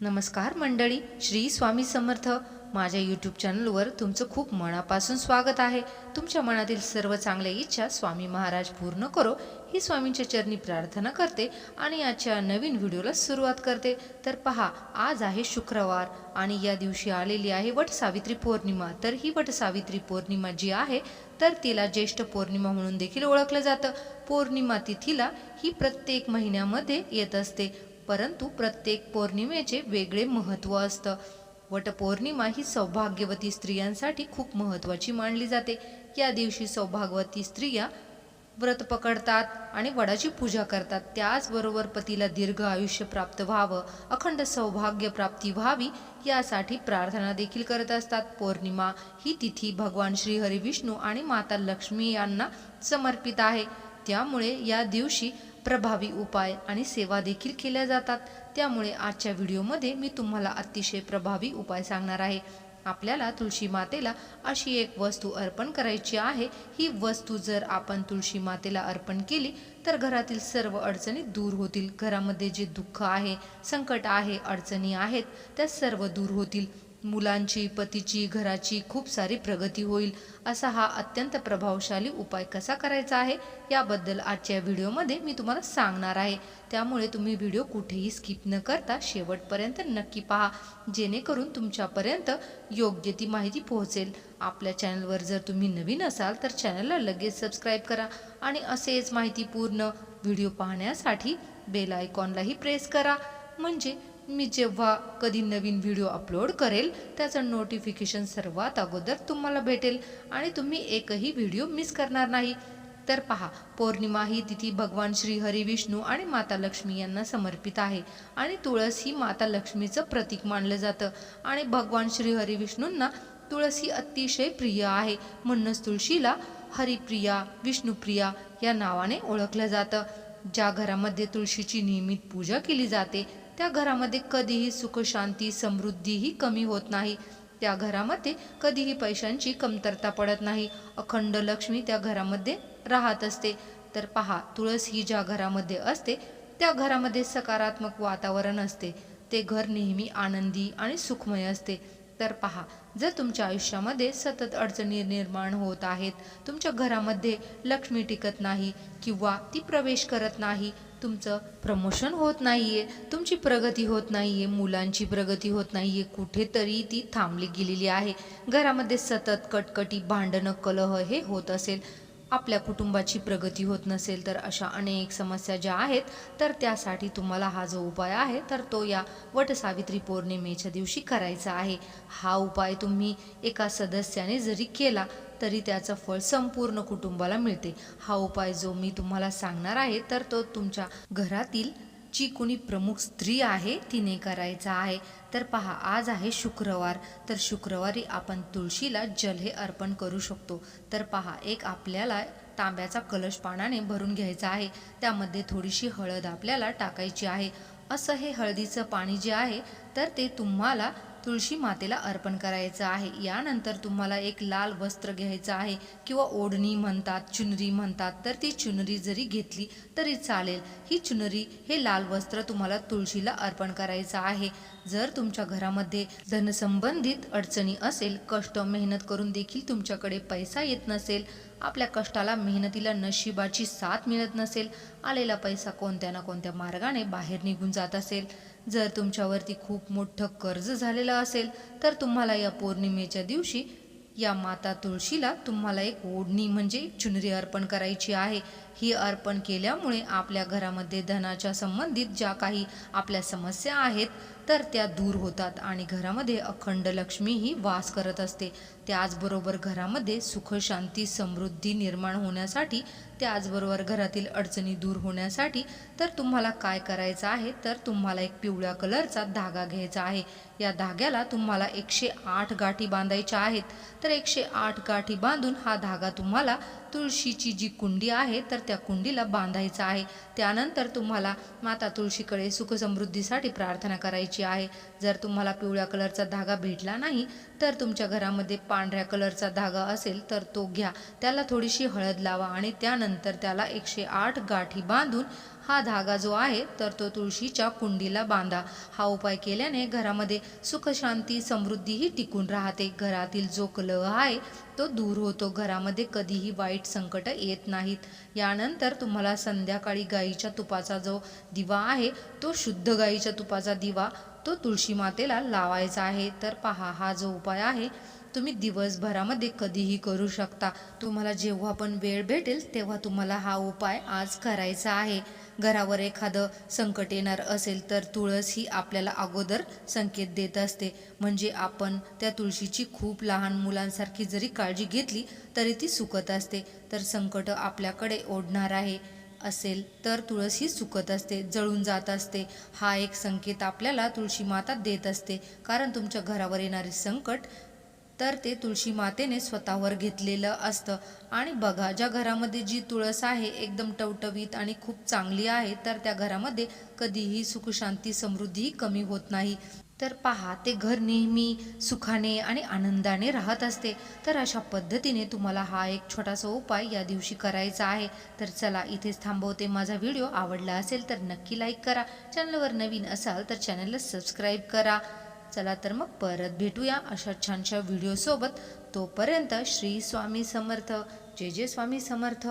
नमस्कार मंडळी श्री स्वामी समर्थ. माझ्या यूट्यूब चॅनलवर तुमचं खूप मनापासून स्वागत आहे. तुमच्या मनातील सर्व चांगल्या इच्छा स्वामी महाराज पूर्ण करो. ही स्वामींच्या चरणी प्रार्थना करते आणि आजच्या नवीन व्हिडिओला सुरुवात करते. तर पहा आज आहे शुक्रवार आणि या दिवशी आलेली आहे वट सावित्री पौर्णिमा. तर ही वट सावित्री पौर्णिमा जी आहे तर तिला ज्येष्ठ पौर्णिमा म्हणून देखील ओळखलं जातं. पौर्णिमा तिथीला ही प्रत्येक महिन्यामध्ये येत असते. परंतु प्रत्येक पौर्णिमेचे वेगळे महत्त्व असतं. वटपौर्णिमा ही सौभाग्यवती स्त्रियांसाठी खूप महत्त्वाची मानली जाते. या दिवशी सौभाग्यवती स्त्रिया व्रत पकडतात आणि वडाची पूजा करतात. त्याचबरोबर पतीला दीर्घ आयुष्य प्राप्त व्हावं अखंड सौभाग्य प्राप्ती व्हावी यासाठी प्रार्थना देखील करत असतात. पौर्णिमा ही तिथी भगवान श्री हरी विष्णू आणि माता लक्ष्मी यांना समर्पित आहे. त्यामुळे या दिवशी प्रभावी उपाय आणि सेवा देखील केल्या जातात. त्यामुळे आजच्या व्हिडिओमध्ये मी तुम्हाला अतिशय प्रभावी उपाय सांगणार आहे. आपल्याला तुळशी मातेला अशी एक वस्तू अर्पण करायची आहे. ही वस्तू जर आपण तुळशी मातेला अर्पण केली तर घरातील सर्व अडचणी दूर होतील. घरामध्ये जे दुःख आहे संकट आहे अडचणी आहेत त्या सर्व दूर होतील. मुलांची पतीची घराची खूप सारी प्रगती होईल असा हा अत्यंत प्रभावशाली उपाय कसा करायचा आहे याबद्दल आजच्या व्हिडिओमध्ये मी तुम्हाला सांगणार आहे. त्यामुळे तुम्ही व्हिडिओ कुठेही स्किप न करता शेवटपर्यंत नक्की पहा जेणेकरून तुमच्यापर्यंत योग्य ती माहिती पोहोचेल. आपल्या चॅनलवर जर तुम्ही नवीन असाल तर चॅनलला लगेच सबस्क्राईब करा आणि असेच माहितीपूर्ण व्हिडिओ पाहण्यासाठी बेल आयकॉनलाही प्रेस करा. म्हणजे मी जेव्हा कधी नवीन व्हिडिओ अपलोड करेल त्याचं नोटिफिकेशन सर्वात अगोदर तुम्हाला भेटेल आणि तुम्ही एकही व्हिडिओ मिस करणार नाही. तर पहा पौर्णिमा ही तिथी भगवान श्री हरी विष्णू आणि माता लक्ष्मी यांना समर्पित आहे आणि तुळस ही माता लक्ष्मीचं प्रतीक मानलं जातं आणि भगवान श्री हरी विष्णूंना तुळस ही अतिशय प्रिय आहे. म्हणूनच तुळशीला हरिप्रिया विष्णुप्रिया या नावाने ओळखलं जातं. ज्या घरामध्ये तुळशीची नियमित पूजा केली जाते त्या घरामध्ये कधीही सुखशांती समृद्धीही कमी होत नाही. त्या घरामध्ये कधीही पैशांची कमतरता पडत नाही. अखंड लक्ष्मी त्या घरामध्ये राहत असते. तर पहा तुळस ही ज्या घरामध्ये असते त्या घरामध्ये सकारात्मक वातावरण असते. ते घर नेहमी आनंदी आणि सुखमय असते. तर पहा जर तुमच्या आयुष्यामध्ये सतत अडचणी निर्माण होत आहेत तुमच्या घरामध्ये लक्ष्मी टिकत नाही किंवा ती प्रवेश करत नाही तुमचं प्रमोशन होत नाही आहे तुमची प्रगती होत नाही आहे मुलांची प्रगती होत नाही आहे कुठेतरी ती थांबली गेलेली आहे. घरामध्ये सतत कटकटी भांडणं कलह हे होत असेल. आपल्या कुटुंबाची प्रगती होत नसेल तर अशा अनेक समस्या ज्या आहेत तर त्यासाठी तुम्हाला हा जो उपाय आहे तर तो या वटसावित्री पौर्णिमेच्या दिवशी करायचा आहे. हा उपाय तुम्ही एका सदस्याने जरी केला तरी त्याचं फळ संपूर्ण कुटुंबाला मिळते. हा उपाय जो मी तुम्हाला सांगणार आहे तर तो तुमच्या घरातील जी कोणी प्रमुख स्त्री आहे तिने करायचा आहे. तर पहा आज आहे शुक्रवार. तर शुक्रवारी आपण तुळशीला जल हे अर्पण करू शकतो. तर पहा एक आपल्याला तांब्याचा कलश पानाने भरून घ्यायचा आहे. त्यामध्ये थोडीशी हळद आपल्याला टाकायची आहे. असं हे हळदीचं पाणी जे आहे तर ते तुम्हाला तुळशी मातेला अर्पण करायचं आहे. यानंतर तुम्हाला एक लाल वस्त्र घ्यायचं आहे किंवा ओढणी म्हणतात चुनरी म्हणतात. तर ती चुनरी जरी घेतली तरी चालेल. ही चुनरी हे लाल वस्त्र तुम्हाला तुळशीला अर्पण करायचं आहे. जर तुमच्या घरामध्ये धनसंबंधित अडचणी असेल कष्ट मेहनत करून देखील तुमच्याकडे पैसा येत नसेल आपल्या कष्टाला मेहनतीला नशिबाची साथ मिळत नसेल आलेला पैसा कोणत्या ना कोणत्या मार्गाने बाहेर निघून जात असेल जर तुमच्यावरती खूप मोठं कर्ज झालेलं असेल तर तुम्हाला या पौर्णिमेच्या दिवशी या माता तुळशीला तुम्हाला एक ओढणी म्हणजे चुनरी अर्पण करायची आहे. ही अर्पण केल्यामुळे आपल्या घरामध्ये धनाच्या संबंधित ज्या काही आपल्या समस्या आहेत तर त्या दूर होतात आणि घरामध्ये अखंड लक्ष्मी ही वास करत असते. त्याचबरोबर घरामध्ये सुख शांती समृद्धी निर्माण होण्यासाठी त्याचबरोबर घरातील अडचणी दूर होण्यासाठी तर तुम्हाला काय करायचं आहे तर तुम्हाला एक पिवळ्या कलरचा धागा घ्यायचा आहे. या धाग्याला तुम्हाला एकशे आठ गाठी बांधायच्या आहेत. तर एकशे आठ गाठी बांधून हा धागा तुम्हाला तुळशीची जी कुंडी आहे तर त्या कुंडीला बांधायचा आहे. त्यानंतर तुम्हाला माता तुळशीकडे सुखसमृद्धीसाठी प्रार्थना करायची आहे. जर तुम्हाला पिवळ्या कलरचा धागा भेटला नाही तर तुमच्या घरामध्ये पांढऱ्या कलरचा धागा असेल तर तो घ्या. त्याला थोडीशी हळद लावा आणि त्यानंतर त्याला एकशे आठ गाठी बांधून हा धागा जो आहे तर तो तुळशीच्या कुंडीला बांधा. हा उपाय केल्याने घरामध्ये सुखशांती समृद्धीही टिकून राहते. घरातील जो कलह आहे तो दूर होतो. घरामध्ये कधीही वाईट संकट येत नाहीत. यानंतर तुम्हाला संध्याकाळी गाईच्या तुपाचा जो दिवा आहे तो शुद्ध गाईच्या तुपाचा दिवा तो तुळशी मातेला लावायचा आहे. तर पहा हा जो उपाय आहे तुम्ही दिवसभरामध्ये कधीही करू शकता. तुम्हाला जेव्हा पण वेळ भेटेल तेव्हा तुम्हाला हा उपाय आज करायचा आहे. घरावर एखादं संकट येणार असेल तर तुळस ही आपल्याला अगोदर संकेत देत असते. म्हणजे आपण त्या तुळशीची खूप लहान मुलांसारखी जरी काळजी घेतली तरी ती सुकत असते. तर संकट आपल्याकडे ओढणार आहे. असेल तर तुळस ही सुकत असते जळून जात असते. हा एक संकेत आपल्याला तुळशी माता देत असते. कारण तुमच्या घरावर येणारे संकट तर ते तुळशी मातेने स्वतःवर घेतलेलं असतं. आणि बघा ज्या घरामध्ये जी तुळस आहे एकदम टवटवीत आणि खूप चांगली आहे तर त्या घरामध्ये कधीही सुखशांती समृद्धीही कमी होत नाही. तर पहा ते घर नेहमी सुखाने आणि आनंदाने राहत असते. तर अशा पद्धतीने तुम्हाला हा एक छोटासा उपाय या दिवशी करायचा आहे. तर चला इथेच थांबवते माझा व्हिडिओ. आवडला असेल तर नक्की लाईक करा. चॅनलवर नवीन असाल तर चॅनलला सबस्क्राईब करा. चला तर मग परत भेटूया अशा छानशा व्हिडिओसोबत तोपर्यंत श्री स्वामी समर्थ. जय जय स्वामी समर्थ.